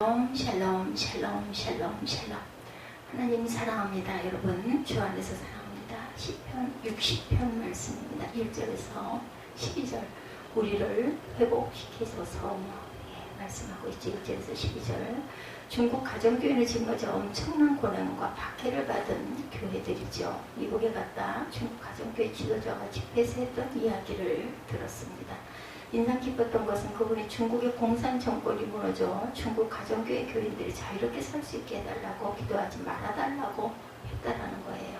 샬롬 샬롬 샬롬 샬롬 샬롬. 하나님 사랑합니다 여러분. 주 안에서 사랑합니다. 10편 60편 말씀입니다. 1절에서 12절 우리를 회복시키소서 예, 말씀하고 있죠 1절에서 12절. 중국 가정교회는 지금까지 엄청난 고난과 박해를 받은 교회들이죠. 미국에 갔다 중국 가정교회 지도자가 집회에서 했던 이야기를 들었습니다 인상 깊었던 것은 그분이 중국의 공산 정권이 무너져 중국 가정교회 교인들이 자유롭게 살 수 있게 해달라고 기도하지 말아달라고 했다라는 거예요.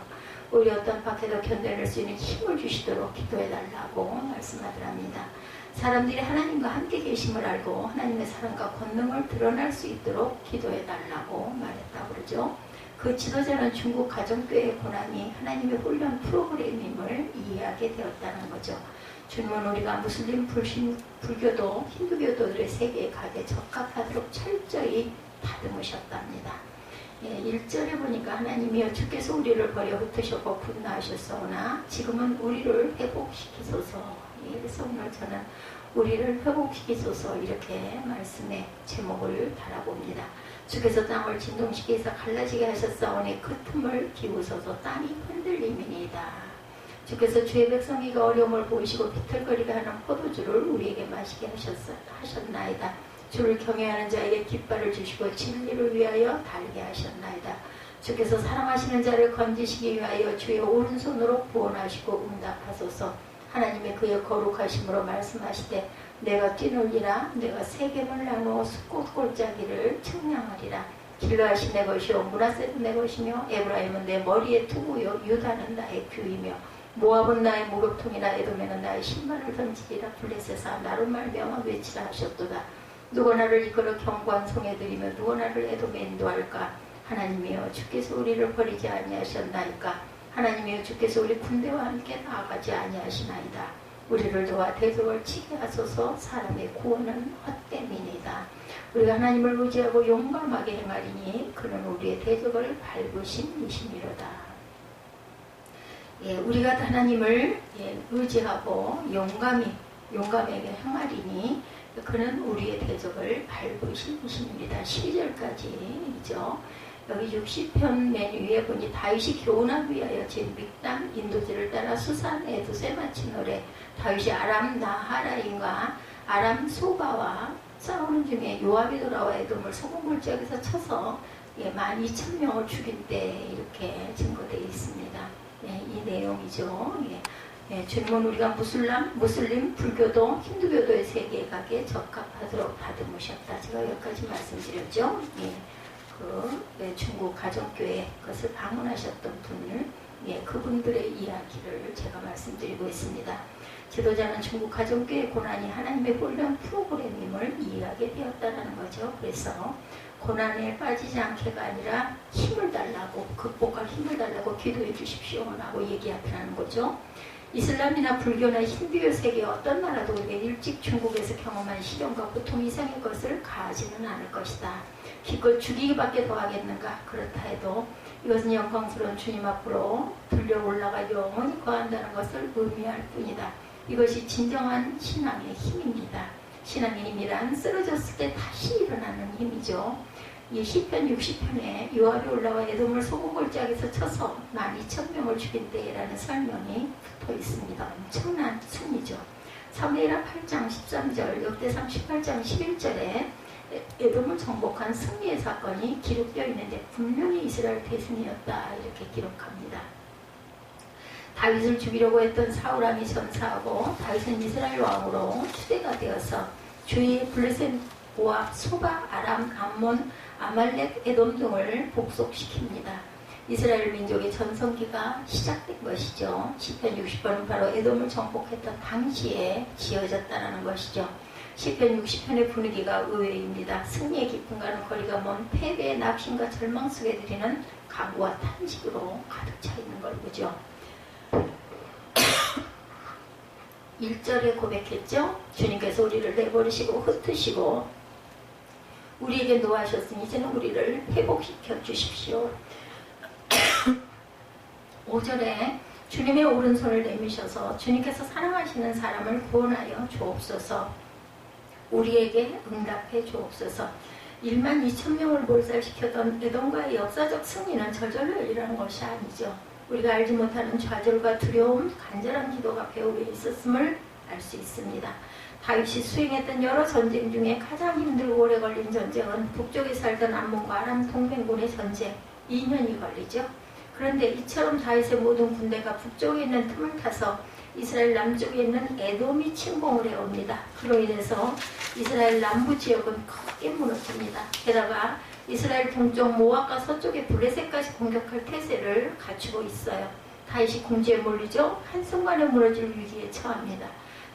우리 어떤 박해도 견뎌낼 수 있는 힘을 주시도록 기도해달라고 말씀하더랍니다. 사람들이 하나님과 함께 계심을 알고 하나님의 사랑과 권능을 드러날 수 있도록 기도해달라고 말했다고 그러죠. 그 지도자는 중국 가정교회의 고난이 하나님의 훈련 프로그램임을 이해하게 되었다는 거죠. 주님은 우리가 무슬림, 불신, 불교도, 힌두교도들의 세계에 가게 적합하도록 철저히 다듬으셨답니다. 예, 1절에 보니까 하나님이여 주께서 우리를 버려 흩으셨고 분노하셨사오나 지금은 우리를 회복시키소서 예, 그래서 오늘 저는 우리를 회복시키소서 이렇게 말씀의 제목을 달아봅니다. 주께서 땅을 진동시키서 갈라지게 하셨사오니 그 틈을 비우소서 땅이 흔들림이니이다. 주께서 주의 백성이가 어려움을 보이시고 비틀거리게 하는 포도주를 우리에게 마시게 하셨, 하셨나이다. 주를 경외하는 자에게 깃발을 주시고 진리를 위하여 달게 하셨나이다. 주께서 사랑하시는 자를 건지시기 위하여 주의 오른손으로 구원하시고 응답하소서. 하나님의 그의 거룩하심으로 말씀하시되 내가 뛰놀리라. 내가 세겜을 나누어 숫꽃 골짜기를 측량하리라. 길라하시 내 것이요 문하세도 내 것이며 에브라임은 내 머리에 투구요 유다는 나의 규이며 모압은 나의 목욕통이나 에돔에는 나의 신발을 던지리라. 블레셋아 나로 말미암아 외치라 하셨도다. 누가 나를 이끌어 경관 성에 들이며 누가 나를 에돔에 인도할까? 하나님이여 주께서 우리를 버리지 아니하셨나이까? 하나님이여 주께서 우리 군대와 함께 나아가지 아니하시나이다 우리를 도와 대적을 치게 하소서 사람의 구원은 헛됨이니다 우리가 하나님을 의지하고 용감하게 행하리니 그는 우리의 대적을 밟으신 이심이로다 예, 우리가 하나님을 예, 의지하고 용감히 용감하게 행하리니 그는 우리의 대적을 밟으신 분입니다. 12절까지이죠. 여기 60편 맨 위에 보니 다윗이 교훈하기 위하여 지은 믹담 인도지를 따라 수산에 두세 마치 노래 다윗이 아람 나하라인과 아람 소바와 싸우는 중에 요압이 돌아와 에돔을 소금골짜기에서 쳐서 예, 12,000명을 죽인 때 이렇게 증거되어 있습니다. 예, 이 내용이죠. 예. 예, 주님은 우리가 무슬람, 무슬림, 불교도, 힌두교도의 세계에 가기에 적합하도록 다듬으셨다. 제가 여기까지 말씀드렸죠. 예, 그 예, 중국 가정교회 그것을 방문하셨던 분을 예, 그분들의 이야기를 제가 말씀드리고 있습니다. 지도자는 중국 가정교회 고난이 하나님의 훈련 프로그램임을 이해하게 되었다는 거죠. 그래서 고난에 빠지지 않게가 아니라 힘을 달라고 극복할 힘을 달라고 기도해 주십시오라고 얘기하더라는 거죠. 이슬람이나 불교나 힌두교 세계 어떤 나라도 일찍 중국에서 경험한 시련과 고통 이상의 것을 가지는 않을 것이다. 기껏 죽이기밖에 더 하겠는가? 그렇다 해도 이것은 영광스러운 주님 앞으로 들려 올라가 영원히 거한다는 것을 의미할 뿐이다. 이것이 진정한 신앙의 힘입니다. 신앙의 힘이란 쓰러졌을 때 다시 일어나는 힘이죠. 이 시편 60편에 요압이 올라와 에돔을 소금골짜기에서 쳐서 12,000명을 죽인 때라는 설명이 붙어 있습니다. 엄청난 순이죠. 사무엘하 8장 13절, 역대상 18장 11절에 에돔을 정복한 승리의 사건이 기록되어 있는데 분명히 이스라엘 대승이었다 이렇게 기록합니다. 다윗을 죽이려고 했던 사울 왕이 전사하고 다윗은 이스라엘 왕으로 추대가 되어서 주위의 블레셋과 소바, 아람, 암몬, 아말렉, 에돔 등을 복속시킵니다. 이스라엘 민족의 전성기가 시작된 것이죠. 10편 60번은 바로 에돔을 정복했던 당시에 지어졌다는 것이죠. 10편 60편의 분위기가 의외입니다. 승리의 기쁨과는 거리가 먼 패배의 낙심과 절망 속에 드리는 각오와 탄식으로 가득 차 있는 걸 보죠. 1절에 고백했죠. 주님께서 우리를 내버리시고 흩으시고 우리에게 노하셨으니 이제는 우리를 회복시켜 주십시오. 5절에 주님의 오른손을 내미셔서 주님께서 사랑하시는 사람을 구원하여 주옵소서. 우리에게 응답해 주옵소서. 1만 2천 명을 몰살시켰던 에돔과의 역사적 승리는 저절로 일어난 것이 아니죠. 우리가 알지 못하는 좌절과 두려움, 간절한 기도가 배후에 있었음을 알 수 있습니다. 다윗이 수행했던 여러 전쟁 중에 가장 힘들고 오래 걸린 전쟁은 북쪽에 살던 암몬과 아람 동맹군의 전쟁 2년이 걸리죠. 그런데 이처럼 다윗의 모든 군대가 북쪽에 있는 틈을 타서 이스라엘 남쪽에 있는 에돔이 침공을 해옵니다. 그로 인해서 이스라엘 남부 지역은 크게 무너집니다. 게다가 이스라엘 동쪽 모압과 서쪽의 블레셋까지 공격할 태세를 갖추고 있어요. 다윗이 궁지에 몰리죠. 한순간에 무너질 위기에 처합니다.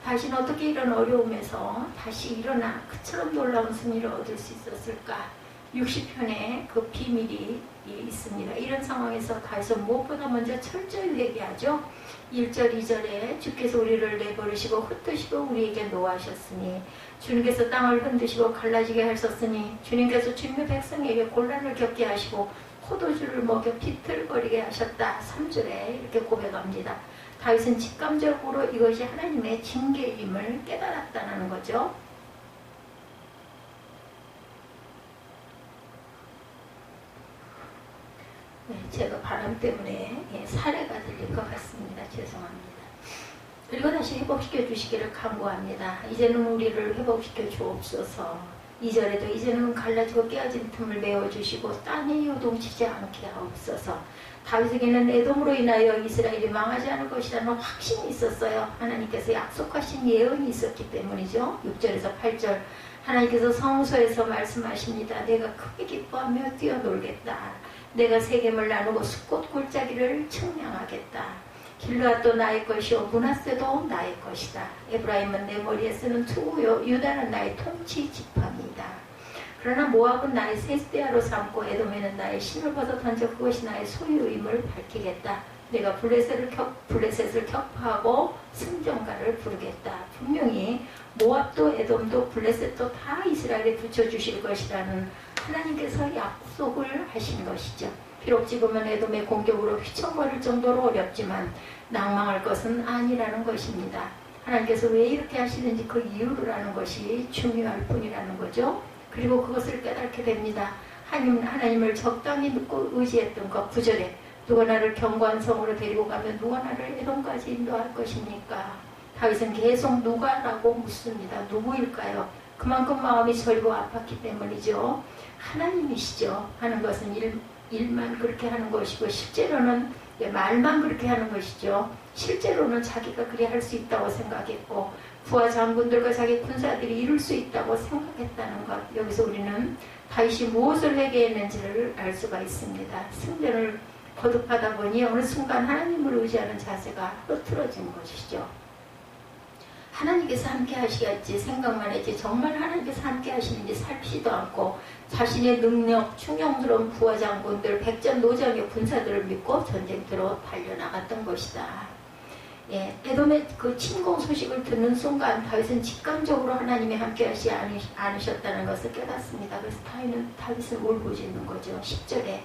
다시는 어떻게 이런 어려움에서 다시 일어나 그처럼 놀라운 승리를 얻을 수 있었을까? 60편에 그 비밀이 있습니다. 이런 상황에서 다윗은 무엇보다 먼저 철저히 회개하죠. 1절, 2절에 주께서 우리를 내버리시고 흩으시고 우리에게 노하셨으니 주님께서 땅을 흔드시고 갈라지게 하셨으니 주님께서 주님의 백성에게 곤란을 겪게 하시고 포도주를 먹여 비틀거리게 하셨다. 3절에 이렇게 고백합니다. 다윗은 직감적으로 이것이 하나님의 징계임을 깨달았다는 거죠. 네, 제가 바람 때문에 예, 사례가 들릴 것 같습니다. 죄송합니다. 그리고 다시 회복시켜 주시기를 간구합니다. 이제는 우리를 회복시켜 주옵소서. 2절에도 이제는 갈라지고 깨어진 틈을 메워주시고 땅에 요동치지 않게 하옵소서. 다윗에게는 애돔으로 인하여 이스라엘이 망하지 않을 것이라는 확신이 있었어요. 하나님께서 약속하신 예언이 있었기 때문이죠. 6절에서 8절 하나님께서 성소에서 말씀하십니다. 내가 크게 기뻐하며 뛰어놀겠다. 내가 세겜을 나누고 숲꽃 골짜기를 측량하겠다. 길르앗도 나의 것이요 문하세도 나의 것이다. 에브라임은 내 머리에 쓰는 투구요 유다는 나의 통치 지팡이다. 그러나 모압은 나의 세대야로 삼고 에돔에는 나의 신을 벗어 던져 그것이 나의 소유임을 밝히겠다. 내가 블레셋을 격, 블레셋을 격파하고 승전가를 부르겠다. 분명히 모압도 에돔도 블레셋도 다 이스라엘에 붙여주실 것이라는 하나님께서 약속을 하신 것이죠. 비록 지금은 에돔의 공격으로 휘청거릴 정도로 어렵지만 낭망할 것은 아니라는 것입니다. 하나님께서 왜 이렇게 하시는지 그 이유를 아는 것이 중요할 뿐이라는 거죠. 그리고 그것을 깨닫게 됩니다. 하나님, 하나님을 적당히 믿고 의지했던 것 구절에 누가 나를 경고한 성으로 데리고 가면 누가 나를 에돔까지 인도할 것입니까? 다윗은 계속 누가라고 묻습니다. 누구일까요? 그만큼 마음이 저리고 아팠기 때문이죠. 하나님이시죠. 하는 것은 일, 일만 그렇게 하는 것이고 실제로는 말만 그렇게 하는 것이죠. 실제로는 자기가 그래 할 수 있다고 생각했고 부하 장군들과 자기 군사들이 이룰 수 있다고 생각했다는 것. 여기서 우리는 다윗이 무엇을 회개했는지를 알 수가 있습니다. 승전을 거듭하다 보니 어느 순간 하나님을 의지하는 자세가 흐트러진 것이죠. 하나님께서 함께 하시겠지 생각만 했지 정말 하나님께서 함께 하시는지 살피지도 않고 자신의 능력, 충용스러운 부하 장군들, 백전 노장의 군사들을 믿고 전쟁터로 달려나갔던 것이다. 예, 에돔의 그 침공 소식을 듣는 순간 다윗은 직감적으로 하나님이 함께 하시 않으셨다는 것을 깨닫습니다. 그래서 다윗은 다윗을 울고 짓는 거죠. 10절에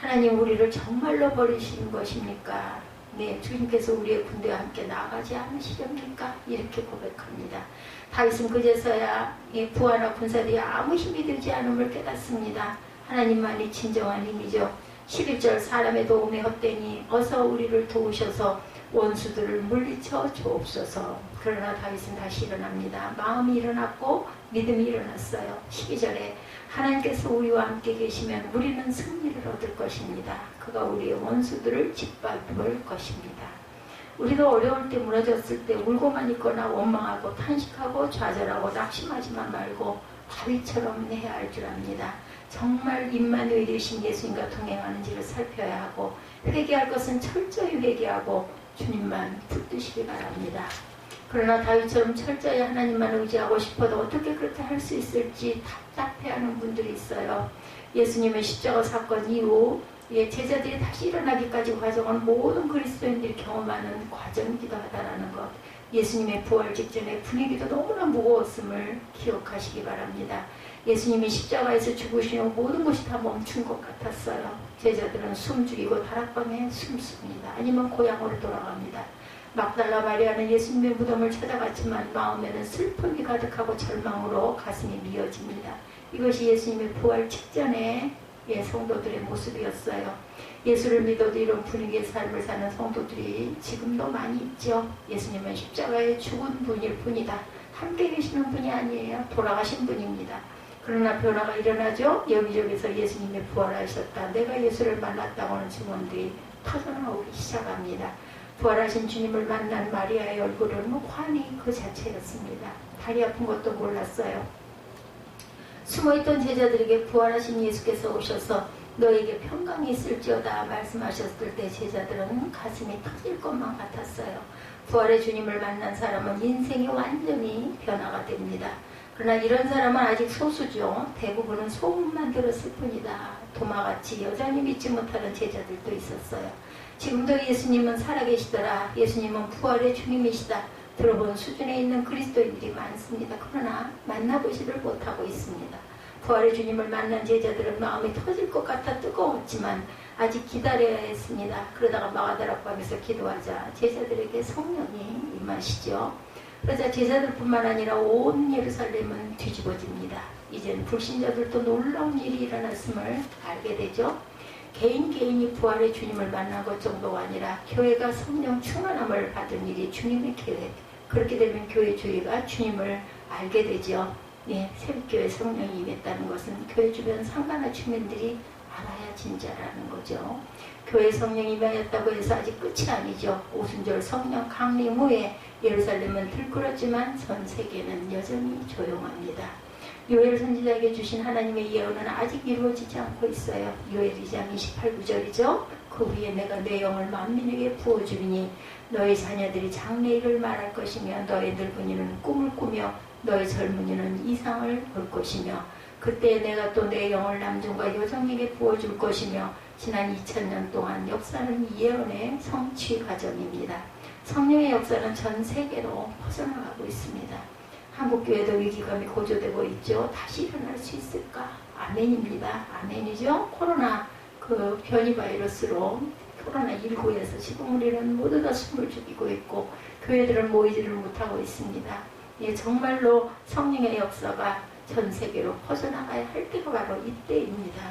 하나님 우리를 정말로 버리시는 것입니까? 네, 주님께서 우리의 군대와 함께 나가지 않으시렵니까? 이렇게 고백합니다. 다윗은 그제서야 부하나 군사들이 아무 힘이 들지 않음을 깨닫습니다. 하나님만이 진정한 힘이죠. 11절 사람의 도움에 헛되니 어서 우리를 도우셔서 원수들을 물리쳐 주옵소서. 그러나 다윗은 다시 일어납니다. 마음이 일어났고 믿음이 일어났어요. 12절에 하나님께서 우리와 함께 계시면 우리는 승리를 얻을 것입니다. 그가 우리의 원수들을 짓밟을 것입니다. 우리가 어려울 때 무너졌을 때 울고만 있거나 원망하고 탄식하고 좌절하고 낙심하지만 말고 다윗처럼 해야 할 줄 압니다. 정말 입만의 되신 예수님과 동행하는지를 살펴야 하고 회개할 것은 철저히 회개하고 주님만 붙드시기 바랍니다. 그러나 다윗처럼 철저히 하나님만 의지하고 싶어도 어떻게 그렇게 할 수 있을지 답답해하는 분들이 있어요. 예수님의 십자가 사건 이후 예, 제자들이 다시 일어나기까지 과정은 모든 그리스도인들이 경험하는 과정이기도 하다라는 것. 예수님의 부활 직전에 분위기도 너무나 무거웠음을 기억하시기 바랍니다. 예수님이 십자가에서 죽으신 후 모든 것이 다 멈춘 것 같았어요. 제자들은 숨 죽이고 다락방에 숨습니다. 아니면 고향으로 돌아갑니다. 막달라 마리아는 예수님의 무덤을 찾아갔지만 마음에는 슬픔이 가득하고 절망으로 가슴이 미어집니다. 이것이 예수님의 부활 직전에 예, 성도들의 모습이었어요. 예수를 믿어도 이런 분위기의 삶을 사는 성도들이 지금도 많이 있죠. 예수님은 십자가에 죽은 분일 뿐이다. 함께 계시는 분이 아니에요. 돌아가신 분입니다. 그러나 변화가 일어나죠. 여기저기서 예수님의 부활하셨다. 내가 예수를 만났다고 하는 증언들이 터져나오기 시작합니다. 부활하신 주님을 만난 마리아의 얼굴은 환히 그 자체였습니다. 다리 아픈 것도 몰랐어요. 숨어있던 제자들에게 부활하신 예수께서 오셔서 너에게 평강이 있을지어다 말씀하셨을 때 제자들은 가슴이 터질 것만 같았어요. 부활의 주님을 만난 사람은 인생이 완전히 변화가 됩니다. 그러나 이런 사람은 아직 소수죠. 대부분은 소문만 들었을 뿐이다. 도마같이 여전히 믿지 못하는 제자들도 있었어요. 지금도 예수님은 살아계시더라. 예수님은 부활의 주님이시다. 들어본 수준에 있는 그리스도인들이 많습니다. 그러나 만나보지를 못하고 있습니다. 부활의 주님을 만난 제자들은 마음이 터질 것 같아 뜨거웠지만 아직 기다려야 했습니다. 그러다가 마가다락고 하면서 기도하자 제자들에게 성령이 임하시죠. 그러자 제자들뿐만 아니라 온 예루살렘은 뒤집어집니다. 이제는 불신자들도 놀라운 일이 일어났음을 알게 되죠. 개인 개인이 부활의 주님을 만난 것 정도가 아니라 교회가 성령 충만함을 받은 일이 주님의 계획. 그렇게 되면 교회 주위가 주님을 알게 되죠. 네, 새벽교회 성령이 임했다는 것은 교회 주변 상관한 주민들이 알아야 진짜라는 거죠. 교회 성령이 임하였다고 해서 아직 끝이 아니죠. 오순절 성령 강림 후에 예루살렘은 들끓었지만 전 세계는 여전히 조용합니다. 요엘 선지자에게 주신 하나님의 예언은 아직 이루어지지 않고 있어요. 요엘 2장 28구절이죠. 그 위에 내가 내 영을 만민에게 부어주리니 너의 자녀들이 장래일을 말할 것이며 너의 늙은이는 꿈을 꾸며 너의 젊은이는 이상을 볼 것이며 그때 내가 또 내 영을 남종과 여성에게 부어줄 것이며 지난 2000년 동안 역사는 이 예언의 성취 과정입니다. 성령의 역사는 전 세계로 퍼져나가고 있습니다. 한국교회도 위기감이 고조되고 있죠. 다시 일어날 수 있을까? 아멘입니다. 아멘이죠. 코로나 그 변이 바이러스로 코로나19에서 지금 우리는 모두 다 숨을 죽이고 있고 교회들은 모이지를 못하고 있습니다. 예, 정말로 성령의 역사가 전 세계로 퍼져나가야 할 때가 바로 이때입니다.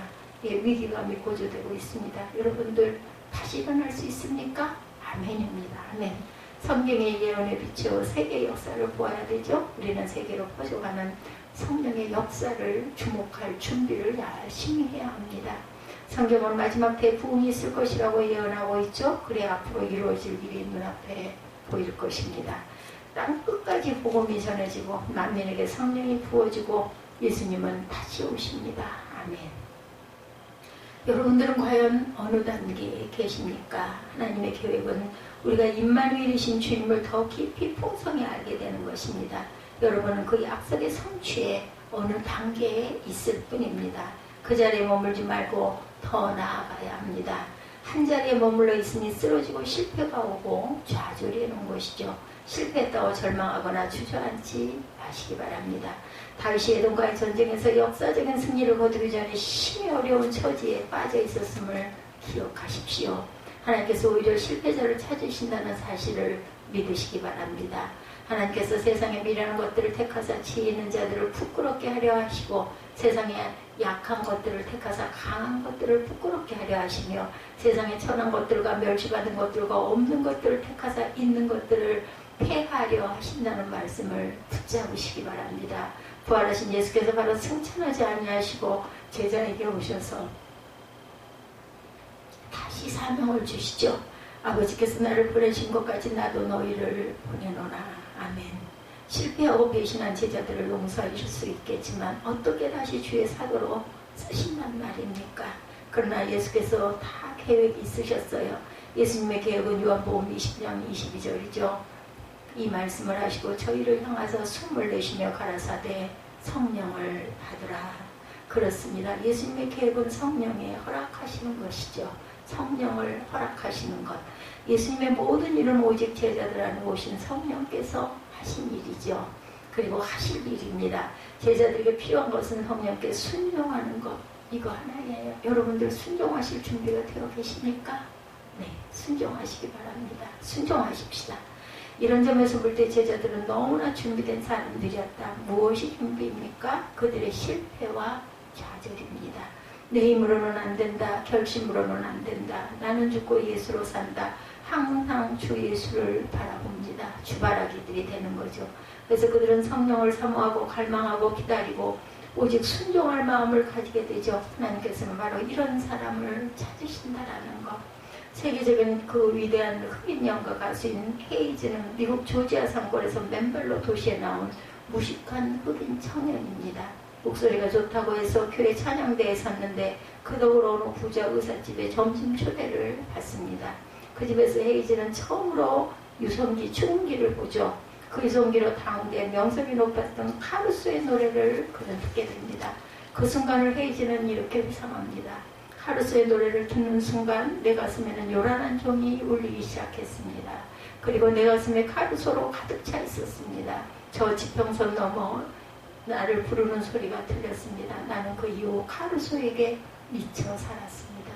예, 위기감이 고조되고 있습니다. 여러분들 다시 일어날 수 있습니까? 아멘입니다. 아멘. 성경의 예언에 비추어 세계 역사를 보아야 되죠. 우리는 세계로 퍼져가는 성령의 역사를 주목할 준비를 열심히 해야 합니다. 성경은 마지막 대부흥이 있을 것이라고 예언하고 있죠. 그래 앞으로 이루어질 일이 눈앞에 보일 것입니다. 땅 끝까지 복음이 전해지고 만민에게 성령이 부어지고 예수님은 다시 오십니다. 아멘. 여러분들은 과연 어느 단계에 계십니까? 하나님의 계획은 우리가 임마누엘이신 주님을 더 깊이 풍성히 알게 되는 것입니다. 여러분은 그 약속의 성취에 어느 단계에 있을 뿐입니다. 그 자리에 머물지 말고 더 나아가야 합니다. 한 자리에 머물러 있으니 쓰러지고 실패가 오고 좌절해놓은 것이죠. 실패했다고 절망하거나 주저앉지 마시기 바랍니다. 다윗이 에돔과의 전쟁에서 역사적인 승리를 거두기 전에 심히 어려운 처지에 빠져 있었음을 기억하십시오. 하나님께서 오히려 실패자를 찾으신다는 사실을 믿으시기 바랍니다. 하나님께서 세상에 미련한 것들을 택하사 지혜 있는 자들을 부끄럽게 하려 하시고 세상에 약한 것들을 택하사 강한 것들을 부끄럽게 하려 하시며 세상에 천한 것들과 멸시받은 것들과 없는 것들을 택하사 있는 것들을 폐하려 하신다는 말씀을 붙잡으시기 바랍니다. 부활하신 예수께서 바로 승천하지 아니하시고 제자에게 오셔서 다시 사명을 주시죠. 아버지께서 나를 보내신 것까지 나도 너희를 보내노라. 아멘. 실패하고 배신한 제자들을 용서하실 수 있겠지만 어떻게 다시 주의 사도로 쓰신단 말입니까? 그러나 예수께서 다 계획이 있으셨어요. 예수님의 계획은 요한복음 20장 22절이죠. 이 말씀을 하시고 저희를 향하서 숨을 내쉬며 가라사대 성령을 받으라. 그렇습니다. 예수님의 계획은 성령에 허락하시는 것이죠. 성령을 허락하시는 것. 예수님의 모든 일은 오직 제자들 안에 오신 성령께서 하신 일이죠. 그리고 하실 일입니다. 제자들에게 필요한 것은 성령께 순종하는 것. 이거 하나예요. 여러분들 순종하실 준비가 되어 계십니까? 네, 순종하시기 바랍니다. 순종하십시다. 이런 점에서 볼 때 제자들은 너무나 준비된 사람들이었다. 무엇이 준비입니까? 그들의 실패와 좌절입니다. 내 힘으로는 안 된다. 결심으로는 안 된다. 나는 죽고 예수로 산다. 항상 주 예수를 바라봅니다. 주바라기들이 되는 거죠. 그래서 그들은 성령을 사모하고 갈망하고 기다리고 오직 순종할 마음을 가지게 되죠. 하나님께서는 바로 이런 사람을 찾으신다라는 것. 세계적인 그 위대한 흑인 연가 가수인 헤이즈는 미국 조지아 상권에서 맨발로 도시에 나온 무식한 흑인 청년입니다. 목소리가 좋다고 해서 교회 찬양대에 섰는데 그 덕으로 어느 부자 의사집에 점심 초대를 받습니다. 그 집에서 헤이즈는 처음으로 유성기 충기를 보죠. 그 유성기로 당대 명성이 높았던 카루소의 노래를 그는 듣게 됩니다. 그 순간을 헤이즈는 이렇게 회상합니다. 카루소의 노래를 듣는 순간 내 가슴에는 요란한 종이 울리기 시작했습니다. 그리고 내 가슴에 카루소로 가득 차 있었습니다. 저 지평선 넘어 나를 부르는 소리가 들렸습니다. 나는 그 이후 카루소에게 미쳐 살았습니다.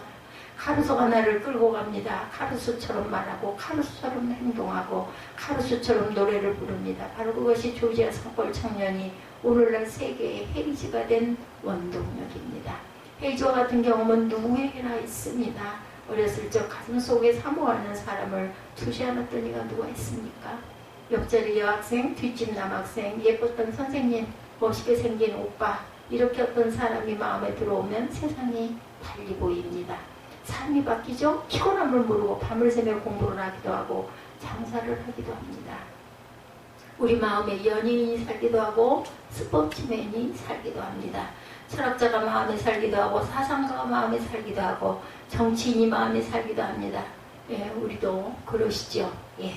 카루소가 나를 끌고 갑니다. 카루소처럼 말하고 카루소처럼 행동하고 카루소처럼 노래를 부릅니다. 바로 그것이 조지아 성골 청년이 오늘날 세계의 헤이즈가 된 원동력입니다. 헤이즈와 같은 경험은 누구에게나 있습니다. 어렸을 적 가슴 속에 사모하는 사람을 두지 않았던 이가 누가 있습니까? 옆자리 여학생, 뒷집 남학생, 예뻤던 선생님, 멋있게 생긴 오빠 이렇게 어떤 사람이 마음에 들어오면 세상이 달리 보입니다. 삶이 바뀌죠? 피곤함을 모르고 밤을 새며 공부를 하기도 하고 장사를 하기도 합니다. 우리 마음에 연인이 살기도 하고 스포츠맨이 살기도 합니다. 철학자가 마음에 살기도 하고 사상가가 마음에 살기도 하고 정치인이 마음에 살기도 합니다. 예, 우리도 그러시죠. 예.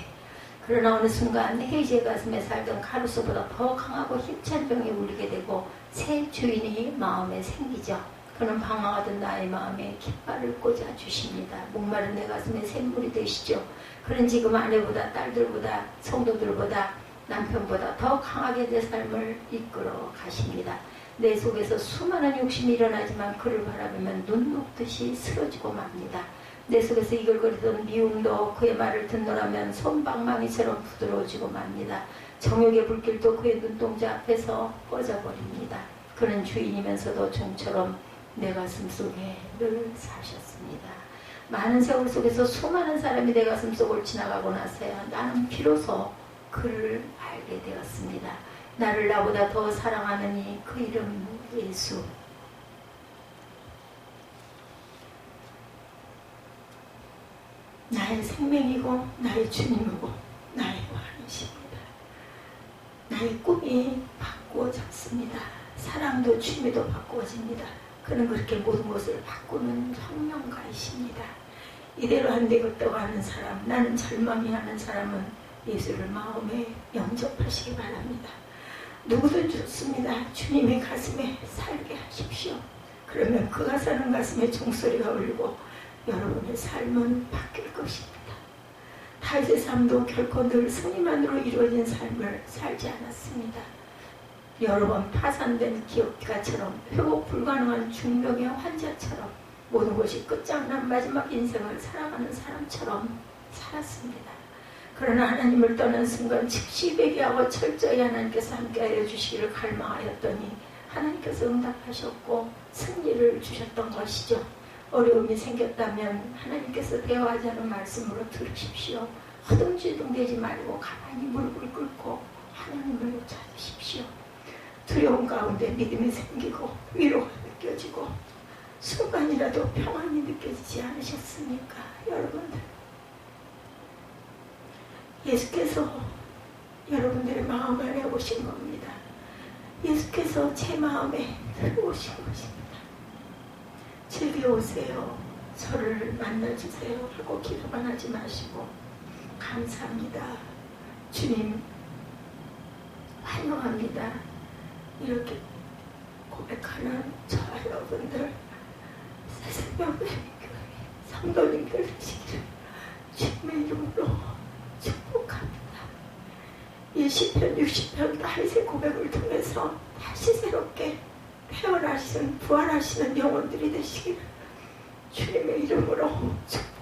그러나 어느 순간 헤이지의 가슴에 살던 카루소보다 더 강하고 힘찬 병이 울리게 되고 새 주인이 마음에 생기죠. 그는 방황하던 나의 마음에 깃발을 꽂아 주십니다. 목마른 내 가슴에 샘물이 되시죠. 그는 지금 아내보다 딸들보다 성도들보다 남편보다 더 강하게 내 삶을 이끌어 가십니다. 내 속에서 수많은 욕심이 일어나지만 그를 바라보면 눈 녹듯이 쓰러지고 맙니다. 내 속에서 이글거리던 미움도 그의 말을 듣노라면 손방망이처럼 부드러워지고 맙니다. 정욕의 불길도 그의 눈동자 앞에서 꺼져버립니다. 그는 주인이면서도 종처럼 내 가슴 속에 늘 사셨습니다. 많은 세월 속에서 수많은 사람이 내 가슴 속을 지나가고 나서야 나는 비로소 그를 알게 되었습니다. 나를 나보다 더 사랑하느니 그 이름 예수. 나의 생명이고 나의 주님이고 나의 왕이십니다. 나의 꿈이 바꾸어졌습니다. 사랑도 취미도 바꾸어집니다. 그는 그렇게 모든 것을 바꾸는 혁명가이십니다. 이대로 안 되겠다고 하는 사람, 나는 절망이 하는 사람은 예수를 마음에 영접하시기 바랍니다. 누구든 좋습니다. 주님의 가슴에 살게 하십시오. 그러면 그가 사는 가슴에 종소리가 울리고 여러분의 삶은 바뀔 것입니다. 다윗의 삶도 결코 늘 승리만으로 이루어진 삶을 살지 않았습니다. 여러 번 파산된 기업가처럼 회복 불가능한 중병의 환자처럼 모든 것이 끝장난 마지막 인생을 살아가는 사람처럼 살았습니다. 그러나 하나님을 떠난 순간 즉시 배기하고 철저히 하나님께서 함께하여 주시기를 갈망하였더니 하나님께서 응답하셨고 승리를 주셨던 것이죠. 어려움이 생겼다면 하나님께서 대화하자는 말씀으로 들으십시오. 허둥지둥대지 말고 가만히 무릎을 꿇고 하나님을 찾으십시오. 두려움 가운데 믿음이 생기고 위로가 느껴지고 순간이라도 평안이 느껴지지 않으셨습니까? 여러분들 예수께서 여러분들의 마음 안에 오신 겁니다. 예수께서 제 마음에 들어오신 것입니다. 즐겨 오세요. 저를 만나주세요. 하고 기도만 하지 마시고 감사합니다. 주님 환영합니다. 이렇게 고백하는 저 여러분들 새벽에 성도님들 되시기를 주님의 이름으로. 이 시편 60편 다윗의 고백을 통해서 다시 새롭게 태어나시는 부활하시는 영혼들이 되시기를 주님의 이름으로 축복합니다.